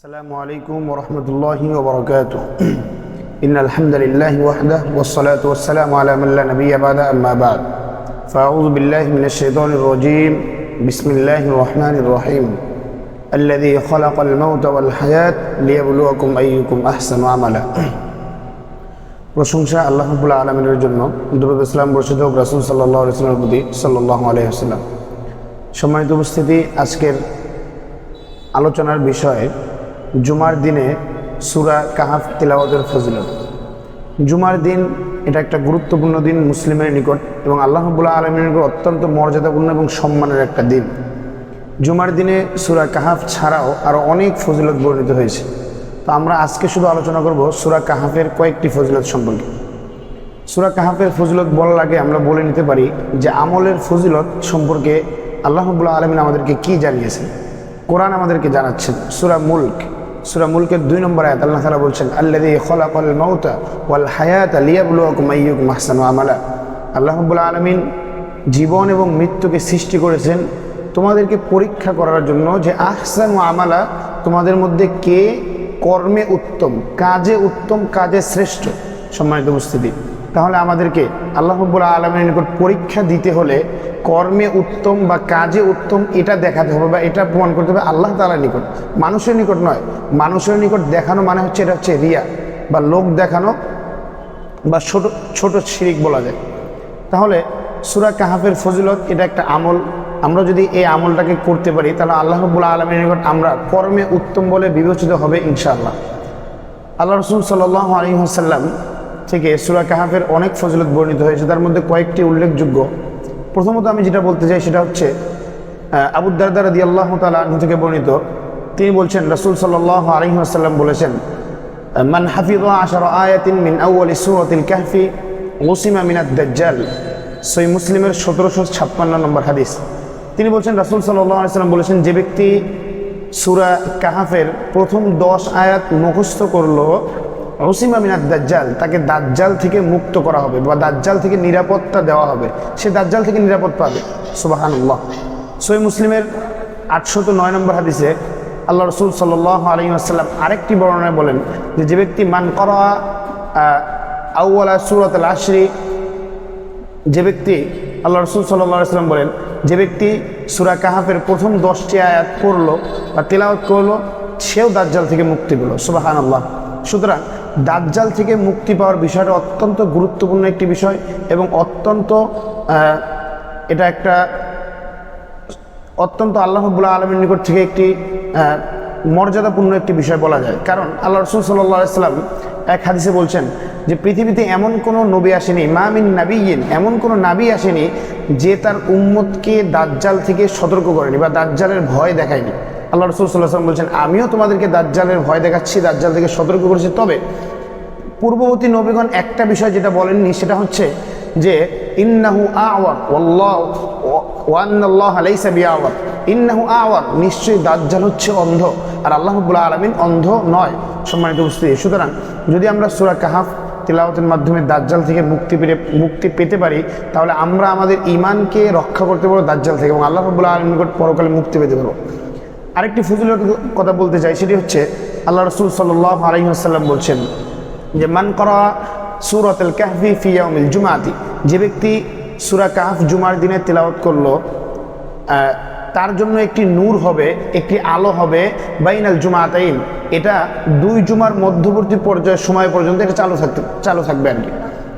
السلام عليكم ورحمة الله وبركاته إن الحمد لله وحده والصلاة والسلام على من لا نبي بعد أما بعد فأعوذ بالله من الشيطان الرجيم بسم الله الرحمن الرحيم الذي خلق الموت والحياة ليبلوكم أيكم أحسن عملا প্রশংসা আল্লাহ রাব্বুল আলমিনের জন্য দুরুদ ইসলাম বর্ষিত হোক রাসুল সাল্লাহ ইসলামের প্রতি সাল্লাহ আলহিহাস্লাম সম্মানিত উপস্থিতি আজকের আলোচনার বিষয় জুমার দিনে সুরা কাহাফ তিলাওয়াতের ফজিলত। জুমার দিন এটা একটা গুরুত্বপূর্ণ দিন মুসলিমের নিকট এবং আল্লাহ আলমের নিকট অত্যন্ত মর্যাদাপূর্ণ এবং সম্মানের একটা দিন। জুমার দিনে সুরা কাহাফ ছাড়াও আরও অনেক ফজিলত বর্ণিত হয়েছে। তো আমরা আজকে শুধু আলোচনা করব সুরা কাহাফের কয়েকটি ফজিলত সম্পর্কে। সুরা কাহাফের ফজিলত বলার আগে আমরা বলে নিতে পারি যে আমলের ফজিলত সম্পর্কে আল্লাহ রাব্বুল আলমিন আমাদেরকে কি জানিয়েছেন? কোরআন আমাদেরকে জানাচ্ছেন। সুরা মুল্ক। সুরা মুলকের দুই নম্বর আয়াত, আল্লাহ তালা বলছেন আল্লাহ খলাকল মাউতা ওয়াল হায়াত আলিয়াবুলুকুম মাইয়ুক মাহসান আমালা। আল্লাহবুল আলমিন জীবন এবং মৃত্যুকে সৃষ্টি করেছেন তোমাদেরকে পরীক্ষা করার জন্য যে আহসান ও আমালা তোমাদের মধ্যে কে কর্মে উত্তম, কাজে উত্তম, কাজে শ্রেষ্ঠ সম্মানিত উপস্থিতি। তাহলে আমাদেরকে আল্লাহ রব্বুল আলমের নিকট পরীক্ষা দিতে হলে কর্মে উত্তম বা কাজে উত্তম এটা দেখাতে হবে বা এটা প্রমাণ করতে হবে আল্লাহ তালার নিকট। মানুষের নিকট নয়। মানুষের নিকট দেখানো মানে হচ্ছে এটা হচ্ছে রিয়া বা লোক দেখানো বা ছোট ছোট শিরিক বলা যায়। তাহলে সুরা কাহাফের ফজিলত এটা একটা আমল। আমরা যদি এই আমলটাকে করতে পারি, তাহলে আল্লাহ রব্বুল আলমের নিকট আমরা কর্মে উত্তম বলে বিবেচিত হবে ইনশাআল্লাহ। আল্লাহ রসুল সাল্লাহ আলী হাসাল্লাম থেকে সুরা কাহাফের অনেক ফজলত বর্ণিত হয়েছে, তার মধ্যে কয়েকটি উল্লেখযোগ্য। প্রথমত আমি যেটা বলতে চাই সেটা হচ্ছে আবুদ্দারদার দি আল্লাহ তালা থেকে বর্ণিত। তিনি বলছেন, রসুল সাল্লাহ আলী আসাল্লাম বলেছেন, মান হাফিজ আশার আয়াতিন মিন আউআলি সুরতিল কাহফি ওসিমা মিনাদ দাজ্জাল। সই মুসলিমের সতেরোশো ছাপ্পান্ন নম্বর হাদিস। তিনি বলছেন, রাসুল সাল্লাম বলেছেন, যে ব্যক্তি সুরা কাহাফের প্রথম দশ আয়াত মুখস্থ করল রসিমা মিনাদ দাজ্জাল, তাকে দাজ্জাল থেকে মুক্ত করা হবে বা দাজ্জাল থেকে নিরাপত্তা দেওয়া হবে। সে দাজ্জাল থেকে নিরাপদ পাবে। সুবাহানুল্লাহ। সই মুসলিমের আটশত নয় নম্বর হাদিসে আল্লাহ রসুল সাল্লাহ আলী আসাল্লাম আরেকটি বর্ণনায় বলেন যে যে ব্যক্তি মান করা আউ্লা সুরত আল আশরি, যে ব্যক্তি আল্লাহ রসুল সাল্লাম বলেন, যে ব্যক্তি সুরা কাহাফের প্রথম দশটি আয়াত পড়ল বা তেলাওয়াত করল, সেও দাজ্জাল থেকে মুক্তি পেল। সুবাহান আল্লাহ সুতরাং দাজ্জাল থেকে মুক্তি পাওয়ার বিষয়টা অত্যন্ত গুরুত্বপূর্ণ একটি বিষয় এবং অত্যন্ত এটা একটা অত্যন্ত আল্লাহ রবুল্লাহ আলমীর নিকট থেকে একটি মর্যাদাপূর্ণ একটি বিষয় বলা যায়। কারণ আল্লাহ রসুল সাল্লাম এক হাদিসে বলছেন যে পৃথিবীতে এমন কোনো নবী আসেনি মামিন নাবিয়িন এমন কোনো নাবি আসেনি যে তার উম্মতকে দাজ্জাল থেকে সতর্ক করেনি বা দাজ্জালের ভয় দেখায়নি। আল্লাহ রসুল সাল্লাহ বলছেন, আমিও তোমাদেরকে দাজ্জালের ভয় দেখাচ্ছি, দাজ্জাল থেকে সতর্ক করেছি। তবে পূর্ববর্তী নবীগণ একটা বিষয় যেটা বলেননি, সেটা হচ্ছে যে, ইন্নাহু আওয়ার ইন্নাহু আওয়ার নিশ্চয়ই দাজ্জাল হচ্ছে অন্ধ, আর আল্লাহ রাব্বুল আলামিন অন্ধ নয়, সম্মানিত উপস্থিতি। সুতরাং যদি আমরা সূরা কাহাফ তিলাওয়াতের মাধ্যমে দাজ্জাল থেকে মুক্তি পেতে মুক্তি পেতে পারি, তাহলে আমরা আমাদের ইমানকে রক্ষা করতে পারব দাজ্জাল থেকে এবং আল্লাহ নিকট পরকালে মুক্তি পেতে পারব। আরেকটি ফজিলত কথা বলতে চাই, সেটি হচ্ছে আল্লাহ রসুল সাল্লাহ আলহিহাসাল্লাম বলছেন যে, মান করা সুরত আল কাহফি ফিয়াউমিল জুমাতি যে ব্যক্তি সুরা কাহফ জুমার দিনে তেলাওয়াত করল তার জন্য একটি নূর হবে, একটি আলো হবে, বাইনাল জুমাতাইন। এটা দুই জুমার মধ্যবর্তী পর্যায়ের সময় পর্যন্ত এটা চালু থাকতে, চালু থাকবে আর কি।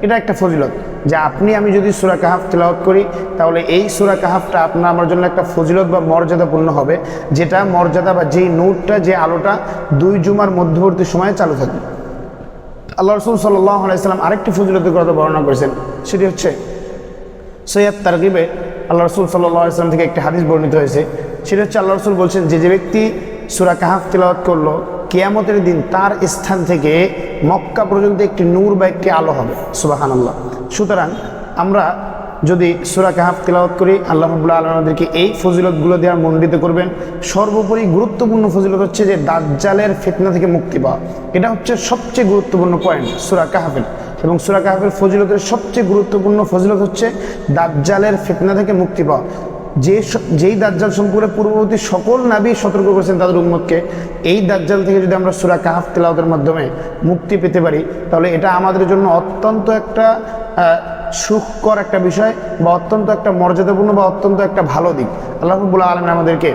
এটা একটা ফজিলত। যে আপনি, আমি যদি সুরা কাহাফ তেলাওয়াত করি, তাহলে এই সুরা কাহাফটা আপনার, আমার জন্য একটা ফজিলত বা মর্যাদাপূর্ণ হবে, যেটা মর্যাদা বা যেই নূরটা, যে আলোটা দুই জুমার মধ্যবর্তী সময়ে চালু থাকবে। আল্লাহ রসুল আলাইসাল্লাম আরেকটি ফজিলতের কথা বর্ণনা করেছেন, সেটি হচ্ছে সৈয়দ তারগিবে আল্লাহ রসুল সাল্লাহ আসলাম থেকে একটি হাদিস বর্ণিত হয়েছে, সেটি হচ্ছে আল্লাহ রসুল বলছেন, যে যে ব্যক্তি সুরা কাহাফ তেলাওয়াত করল কেয়ামতের দিন তার স্থান থেকে মক্কা পর্যন্ত একটি নূর বা একটি আলো হবে। সুবাহান আল্লাহ সুতরাং আমরা যদি সুরা কাহাফ তেলাওয়াত করি, আল্লাহ রবুল্লা আলমাদেরকে এই ফজিলতগুলো দেওয়ার মণ্ডিত করবেন। সর্বোপরি গুরুত্বপূর্ণ ফজিলত হচ্ছে যে দাজ্জালের ফিতনা থেকে মুক্তি পাওয়া। এটা হচ্ছে সবচেয়ে গুরুত্বপূর্ণ পয়েন্ট সুরা কাহাফের। এবং সুরা কাহাফের ফজিলতের সবচেয়ে গুরুত্বপূর্ণ ফজিলত হচ্ছে দাজ্জালের ফিতনা থেকে মুক্তি পাওয়া। যে যেই দাজ্জাল সম্পর্কে পূর্ববর্তী সকল নাবী সতর্ক করেছেন তাদের উম্মতকে, এই দাজ্জাল থেকে যদি আমরা সুরা কাহাফ তেলাওয়াতের মাধ্যমে মুক্তি পেতে পারি, তাহলে এটা আমাদের জন্য অত্যন্ত একটা সুখকর একটা বিষয় বা অত্যন্ত একটা মর্যাদাপূর্ণ বা অত্যন্ত একটা ভালো দিক। আল্লাহ রব্বুল আলমিন আমাদেরকে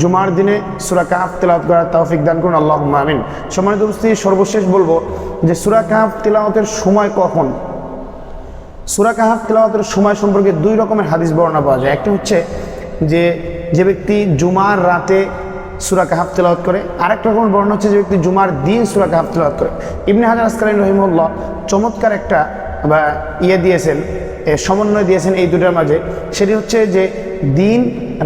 জুমার দিনে সুরা কাহাফ তেলাওয়াত করার তৌফিক দান করুন। আল্লাহ আমিন। সম্মানিত উপস্থিতি, সর্বশেষ বলব যে সুরা কাহাফ তেলাওয়াতের সময় কখন সুরা কাহাফ তেলাওয়াতের সময় সম্পর্কে দুই রকমের হাদিস বর্ণনা পাওয়া যায়। একটা হচ্ছে যে যে ব্যক্তি জুমার রাতে সুরা কাহাফ তেলাওয়াত করে, আরেকটা রকমের বর্ণনা হচ্ছে যে ব্যক্তি জুমার দিন সুরা কাহাফ তেলাওয়াত করে। ইবনে হাজার আসকালীন রহিমুল্লাহ চমৎকার একটা, বা ইয়ে দিয়েছেন সমন্বয় দিয়েছেন এই দুটার মাঝে। সেটি হচ্ছে যে দিন,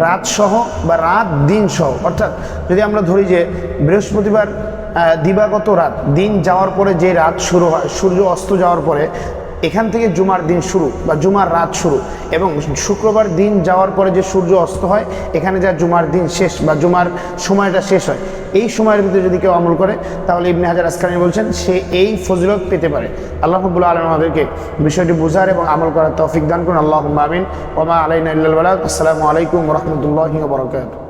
রাত সহ বা রাত দিন সহ। অর্থাৎ যদি আমরা ধরি যে বৃহস্পতিবার দিবাগত রাত, দিন যাওয়ার পরে যে রাত শুরু হয়, সূর্য অস্ত যাওয়ার পরে এখান থেকে জুমার দিন শুরু বা জুমার রাত শুরু এবং শুক্রবার দিন যাওয়ার পরে যে সূর্য অস্ত হয়, এখানে যা জুমার দিন শেষ বা জুমার সময়টা শেষ হয়, এই সময়ের ভিতরে যদি কেউ আমল করে, তাহলে ইবনে হাজার আসকানি বলছেন, সে এই ফজিলত পেতে পারে। আল্লাহ রব্বুল আলম আমাদেরকে বিষয়টি বোঝার এবং আমল করার তৌফিক দান করুন। আল্লাহ আমিন। ওমা আলাইনা। আসসালামু আলাইকুম রহমতুল্লাহি বরকাত